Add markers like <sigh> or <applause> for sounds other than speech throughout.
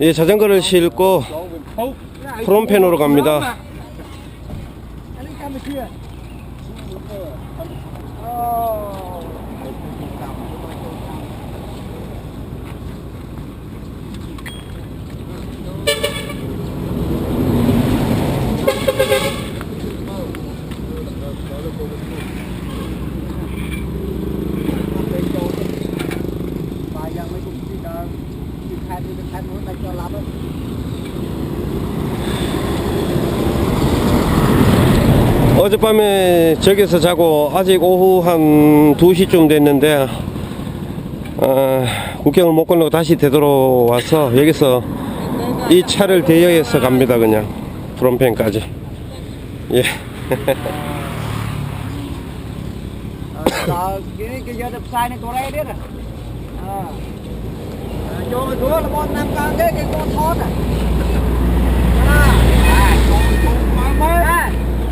예, 자전거를 싣고 프롬펜으로 갑니다. 어젯밤에 저기서 자고 아직 오후 한 2시쯤 됐는데 어, 국경을 못 건너고 다시 되돌아와서 여기서 이 차를 대여해서 갑니다 그냥 프롬펜까지 예.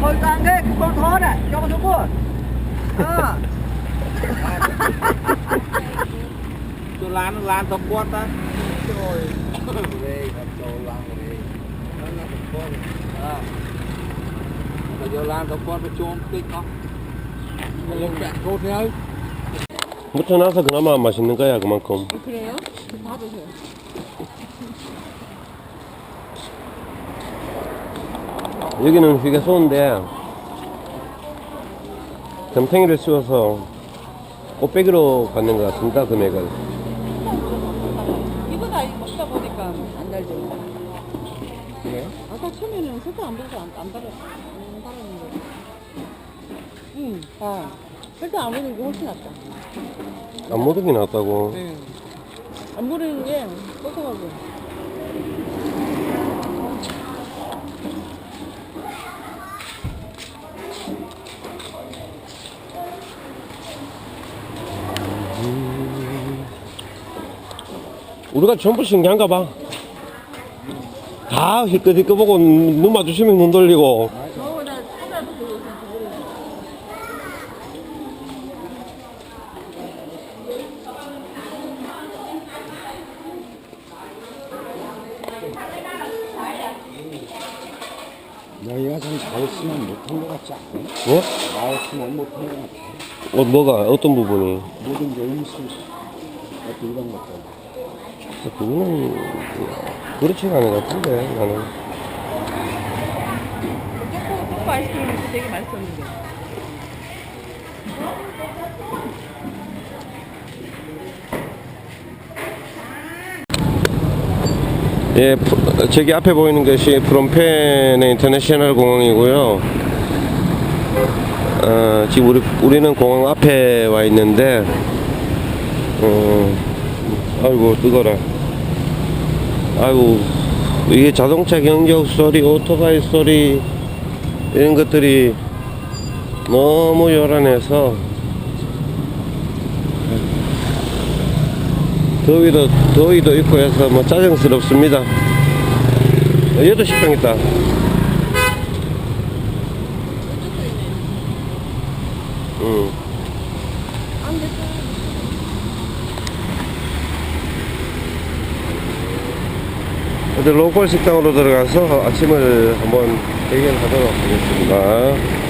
con ra nghe con khó này cho con xuống cua. Ờ. À. chú lan lan tập quát ta. Trời, về gặp tôi lan về. Nó là tập quát à bây giờ lan tập quát nó chôn tích không? Nó lên bẹn cốt nhau mất nó sao cái nó mà mà xin nó cái à cái mà không 그래요? 봐도 돼요. 여기는 휴게소인데 점탱이를 씌워서 꽃배기로 받는 것 같습니다 금액을 이거 다 먹다 보니까 안 달죠. 그래요? 아까 처음에는 설탕 안 받아서 안, 안 달았, 안 달았는데. 응, 아. 설탕 안 묻은 게 훨씬 낫다. 안게 낫다고 응. 안 묻은 게 고소하고. 우리가 전부 신기한가 봐. 다 힐끗힐끗 보고 눈 마주치면 눈 돌리고. 너희가 좀 잘했으면 못한 것 같지 않아? 뭐? 나였으면 못한 것 같아 어, 뭐가, 어떤 부분이? 모든 게 음식 어떤 이런 것들 그거는, 그렇지가 않은 것 같은데, 나는. 초코, 초코 아이스크림 되게 맛있었는데. 예, 프- 저기 앞에 보이는 것이 프롬펜의 인터내셔널 공항이고요. 어, 지금 우리, 우리는 공항 앞에 와 있는데, 어, 아이고, 뜨거라. 아이고, 이게 자동차 경적 소리, 오토바이 소리, 이런 것들이 너무 요란해서, 더위도, 더위도 있고 해서 뭐 짜증스럽습니다. 8시 평 있다. 응. 어디 로컬 식당으로 들어가서 아침을 한번 대결하도록 하겠습니다.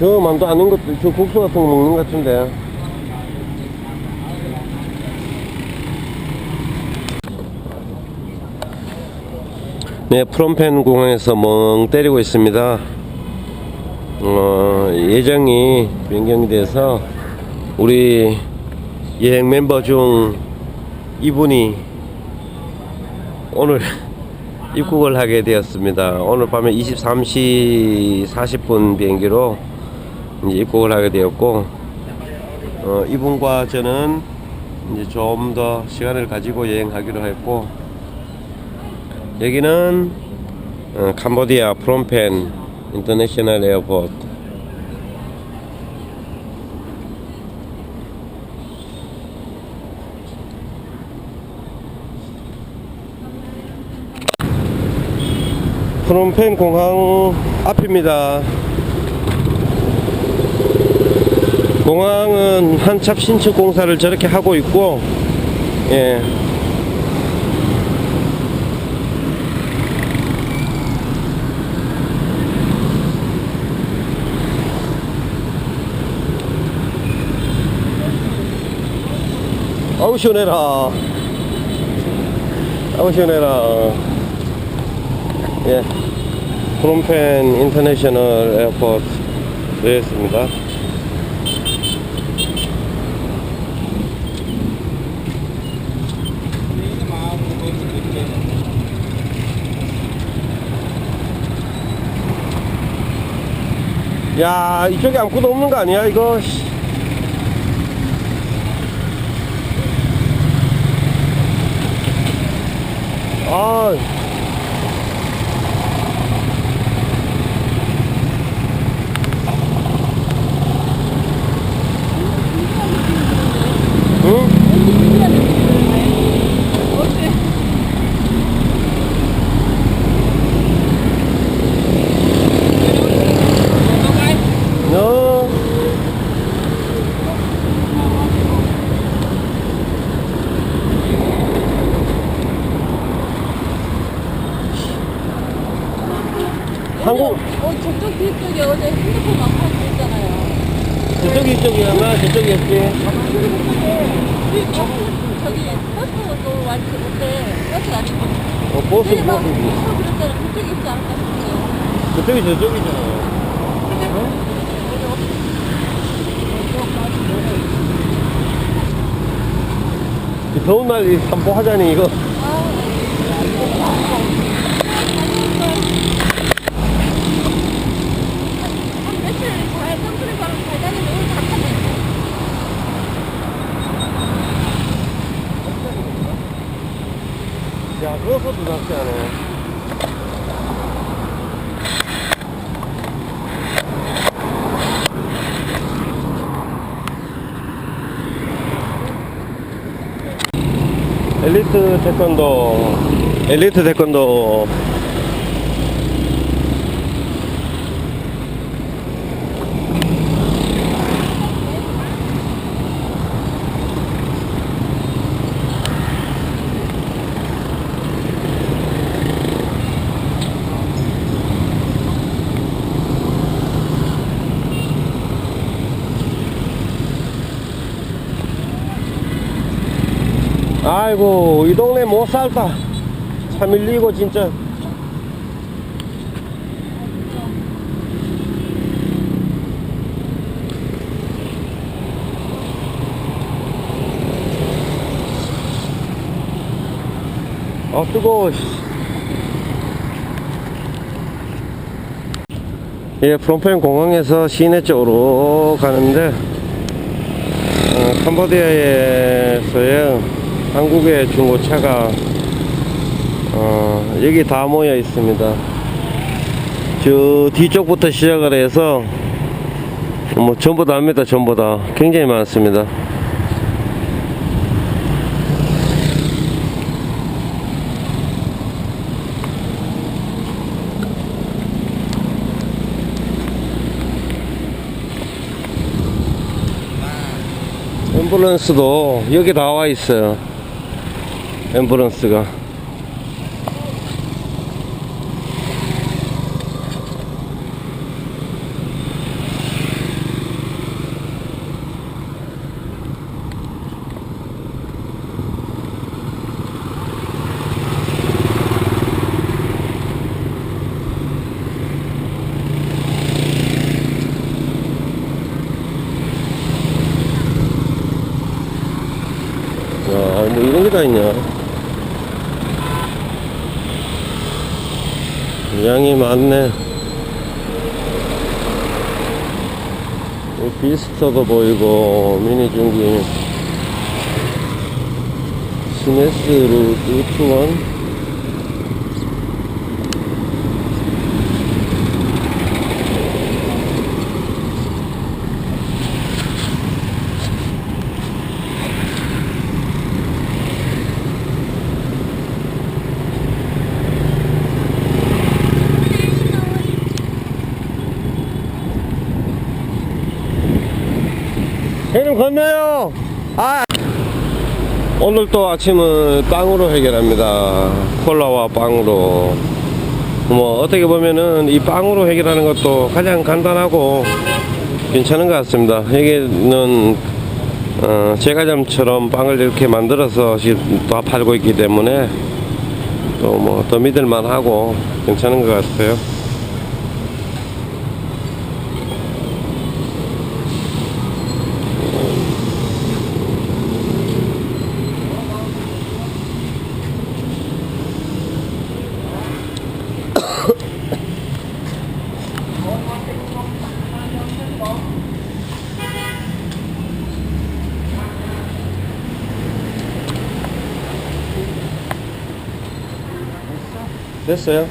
저 만두 아닌 것도 저 국수 같은 거 먹는 것 같은데 네 프롬펜 공항에서 멍 때리고 있습니다 어, 예정이 변경이 돼서 우리 여행 멤버 중 이분이 오늘 <laughs> 입국을 하게 되었습니다. 오늘 밤에 23시 40분 비행기로 이제 입국을 하게 되었고, 어, 이분과 저는 이제 좀 더 시간을 가지고 여행하기로 했고, 여기는 어, 캄보디아 프롬펜 인터내셔널 에어포트 프롬펜 공항 앞입니다 공항은 한참 신축 공사를 저렇게 하고 있고 예. 아우 시원해라. 아우 시원해라. 예. 프롬펜 인터내셔널 에어포트 되었습니다. 야 이쪽에 아무것도 없는 거 아니야 이거 아 한국 어, 저쪽 뒤 쪽에 어제 핸드폰 막 하고 있잖아요. 저쪽이 이쪽이야마 저쪽이었지 저기 버스도 완전 못해. 버스 아니고. 어 버스 내가 버스 그랬잖아. 그쪽에 있지 않을까 싶어요. 저쪽이 저쪽이잖아 이 더운 날이 산보하자니 이거 한 며칠 잘 선수를 가면 잘 다니는데 오늘 다 탔네. 야 그것도 낚시하네 엘리트 태권도 엘리트 태권도 아이고 이 동네 못 살다 차 밀리고 진짜. 아 뜨거워 씨. 예 프롬펜 공항에서 시내 쪽으로 가는데 어, 캄보디아에서의 한국의 중고차가 어, 여기 다 모여 있습니다. 저 뒤쪽부터 시작을 해서 뭐 전부 다 합니다. 전부 다 굉장히 많습니다. 앰뷸런스도 여기 나와 있어요. 앰뷸런스가. 야, 뭐 이런 게 다 있냐. 양이 많네. 이 비스터도 보이고, 미니 중기. 스메스 루트 투원. 건너요. 아. 오늘 또 아침은 빵으로 해결합니다. 콜라와 빵으로. 뭐 어떻게 보면은 이 빵으로 해결하는 것도 가장 간단하고 괜찮은 것 같습니다. 여기는 어, 제과점처럼 빵을 이렇게 만들어서 지금 다 팔고 있기 때문에 또 뭐 더 믿을만 하고 괜찮은 것 같아요. 됐어요?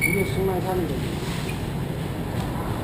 이게 승만 사는 거지.